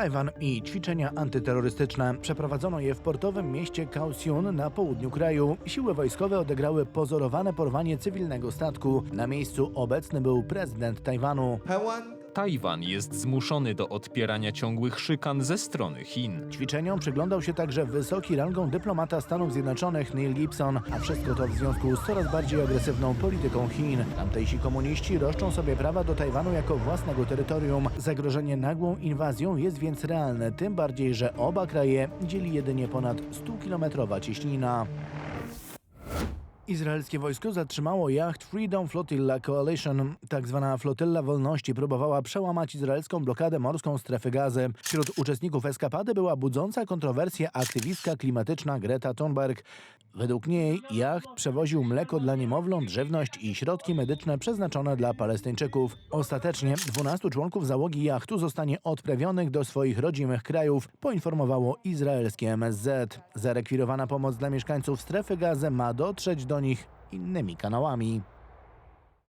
Tajwan i ćwiczenia antyterrorystyczne. Przeprowadzono je w portowym mieście Kaohsiung na południu kraju. Siły wojskowe odegrały pozorowane porwanie cywilnego statku. Na miejscu obecny był prezydent Tajwanu. Taiwan Tajwan jest zmuszony do odpierania ciągłych szykan ze strony Chin. Ćwiczeniom przyglądał się także wysoki rangą dyplomata Stanów Zjednoczonych Neil Gibson, a wszystko to w związku z coraz bardziej agresywną polityką Chin. Tamtejsi komuniści roszczą sobie prawa do Tajwanu jako własnego terytorium. Zagrożenie nagłą inwazją jest więc realne, tym bardziej, że oba kraje dzieli jedynie ponad 100-kilometrowa cieśnina. Izraelskie wojsko zatrzymało jacht Freedom Flotilla Coalition. Tak zwana flotylla wolności próbowała przełamać izraelską blokadę morską strefy gazy. Wśród uczestników eskapady była budząca kontrowersję aktywistka klimatyczna Greta Thunberg. Według niej jacht przewoził mleko dla niemowląt, żywność i środki medyczne przeznaczone dla Palestyńczyków. Ostatecznie 12 członków załogi jachtu zostanie odprawionych do swoich rodzimych krajów, poinformowało izraelskie MSZ. Zarekwirowana pomoc dla mieszkańców strefy gazy ma dotrzeć do nich innymi kanałami.